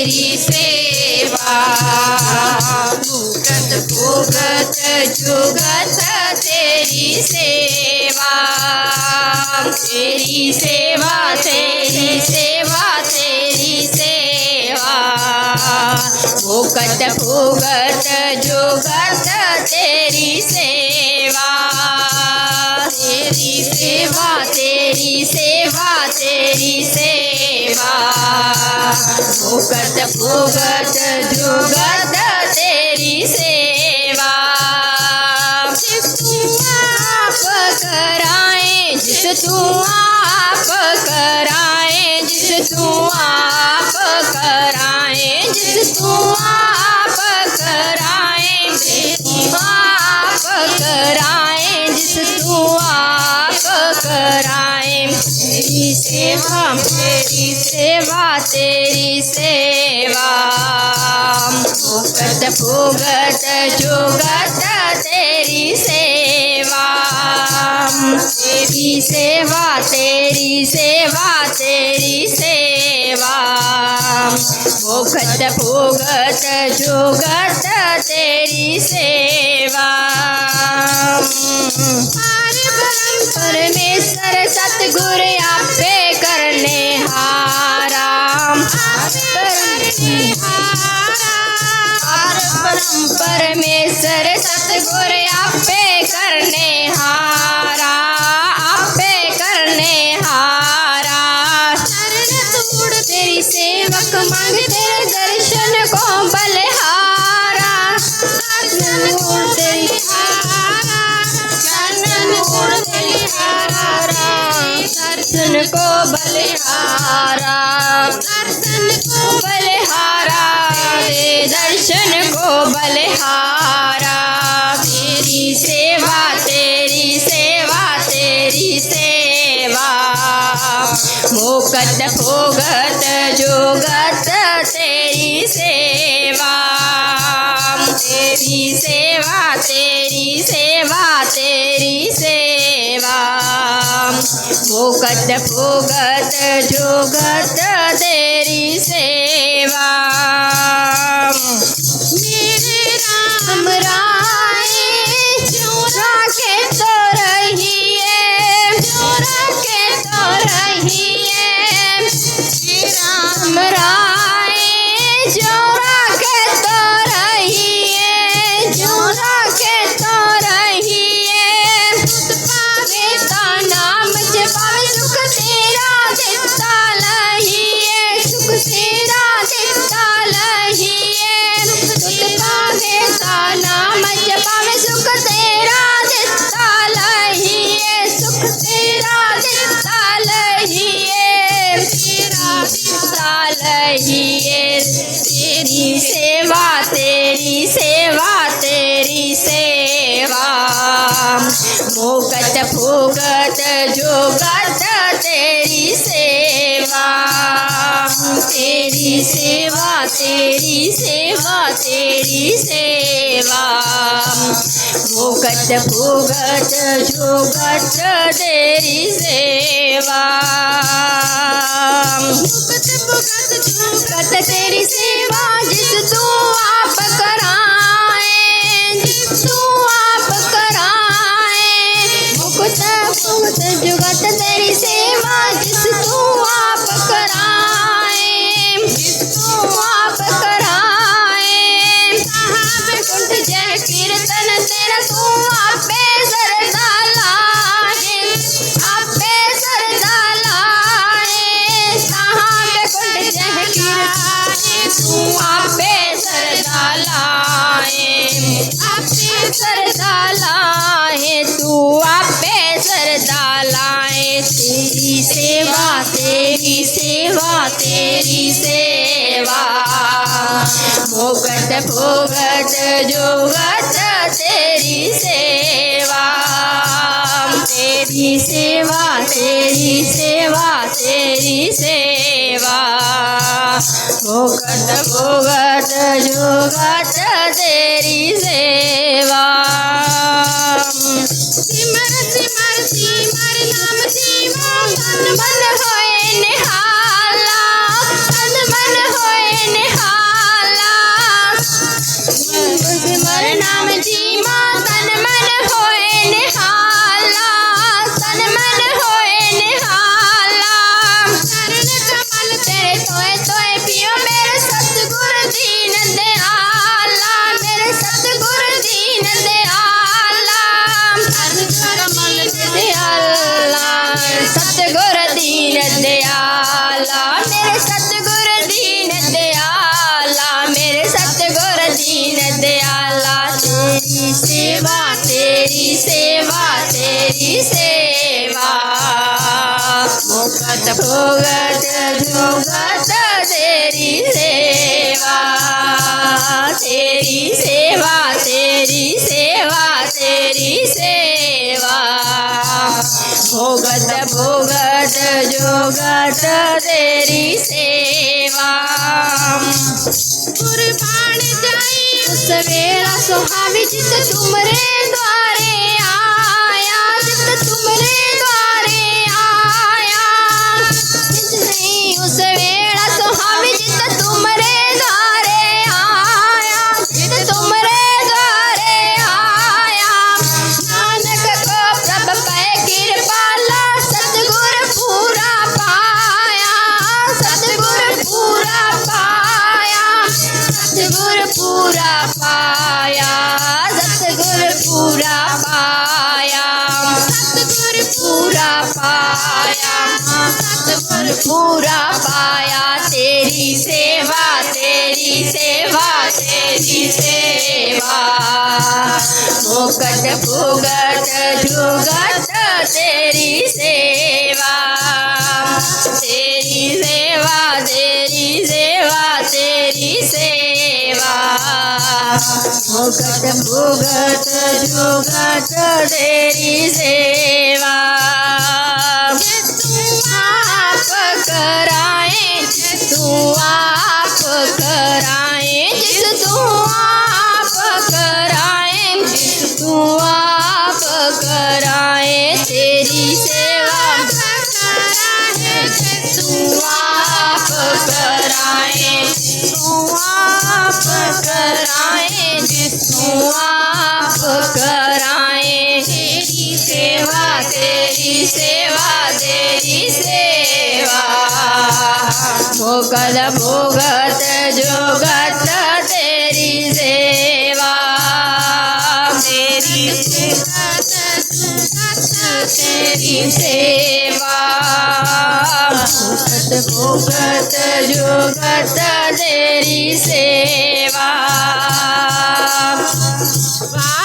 तेरी सेवा। भूगत जुगत तेरी सेवा। तेरी सेवा तेरी सेवा तेरी सेवा। भोगत भोगत जुगत तेरी सेवा। तेरी सेवा तेरी सेवा तेरी सेवा। भूगत भूगत जुगत तेरी सेवा। आप कराए, जिस तू आप कराए, जिस तू आप सेवा तेरी सेवा तेरी सेवा। भूगत भूगत, जुगत, तेरी सेवा। तेरी सेवा तेरी सेवा तेरी सेवा। भूगत भूगत, जुगत, तेरी सेवा। परमेश्वर सतगुर आपे सेवा, तेरी सेवा तेरी सेवा। मुकत भोगत जोगत तेरी सेवा। तेरी सेवा तेरी सेवा तेरी सेवा। भोगत भोगत जोगत तेरी सेवा। लहिए तेरी सेवा तेरी सेवा तेरी सेवा। भोगत भोगत जोगत, तेरी सेवा। तेरी सेवा तेरी सेवा तेरी सेवा। भोगत भोगत जोगत, तेरी सेवा। भोगत भोगत जोगत तेरी सेवा जिस तू कुंठ तू आपे सरदा लाए आपे सरदा लाए तू आपे सरदा लाए तेरी सेवा तेरी सेवा तेरी सेवा। भोगत भोगत, जोगत, तेरी सेवा। तेरी सेवा तेरी सेवा तेरी सेवा। સેવા ભોગટ ભોગટ જોગટ તેરી સેવા સિમર સિમર સિમર નામ સિમર सेवा, तेरी सेवा। मुकत भोगत जोगत तेरी सेवा। तेरी सेवा तेरी सेवा तेरी सेवा। भोगत भोगत जोगत तेरी सेवा। कुर्बान वेला सुहावी जित तुमरे द्वारे आया जित तुमरे द्वारे पूरा पाया. सतगुर पूरा पाया. सतगुर पूरा पाया. तेरी सेवा तेरी सेवा तेरी सेवा. मुकट भुगत जुगत तेरी सेवा. मुकट भुगत जुगत तेरी सेवा कराए। तेरी सेवा तेरी सेवा तेरी सेवा। भोगत भोगत जोगत तेरी सेवा। तेरी तेरी सेवा। भोगत भोगत जोगत तेरी सेवा।